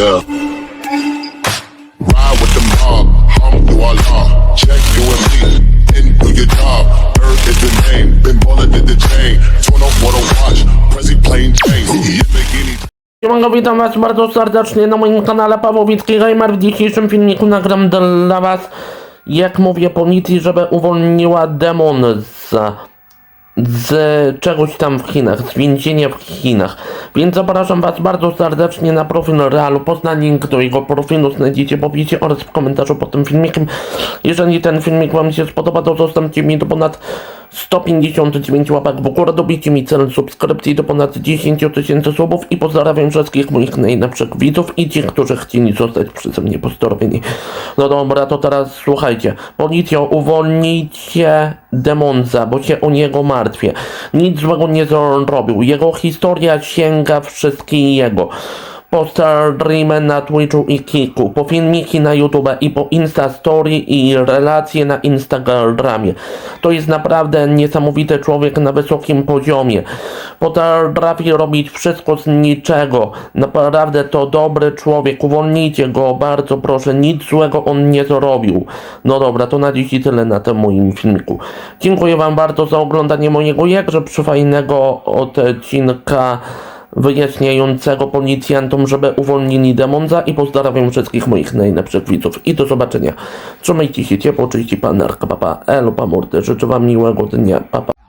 Yeah. Ride with the mob, hum do Allah. Check you and me, do your job. Earth is the name, been bullet did the chain. Turn up what watch, Prezi plain. Lamborghini. Siemanko, witam was bardzo serdecznie na moim kanale Pawłowicki Gamer. W dzisiejszym filmiku nagram dla was, jak mówię policji, żeby uwolniła demon z, z czegoś tam w Chinach, z więzienia w Chinach. Więc zapraszam was bardzo serdecznie na profil Realu Poznań. Jego profilu znajdziecie w opisie oraz w komentarzu pod tym filmikiem. Jeżeli ten filmik wam się spodoba, to zostawcie mi do ponad 159 łapek w górę, dobijcie mi cel subskrypcji do ponad 10 tysięcy subów i pozdrawiam wszystkich moich najlepszych widzów i tych, którzy chcieli zostać przeze mnie pozdrowieni. No dobra, to teraz słuchajcie. Policjo, uwolnijcie Demonza, bo się o niego martwię. Nic złego nie zrobił. Jego historia sięga wszystkiego po streamy na Twitchu i Kiku, po filmiki na YouTube i po Instastory i relacje na Instagramie. To jest naprawdę niesamowity człowiek na wysokim poziomie. Potrafi robić wszystko z niczego. Naprawdę to dobry człowiek. Uwolnijcie go, bardzo proszę. Nic złego on nie zrobił. No dobra, to na dziś tyle na tym moim filmiku. Dziękuję Wam bardzo za oglądanie mojego jakże przyfajnego odcinka wyjaśniającego policjantom, żeby uwolnili demonza i pozdrawiam wszystkich moich najlepszych widzów i do zobaczenia. Trzymajcie się ciepło, czyści pan papa, elo, pa mordy, życzę wam miłego dnia, papa.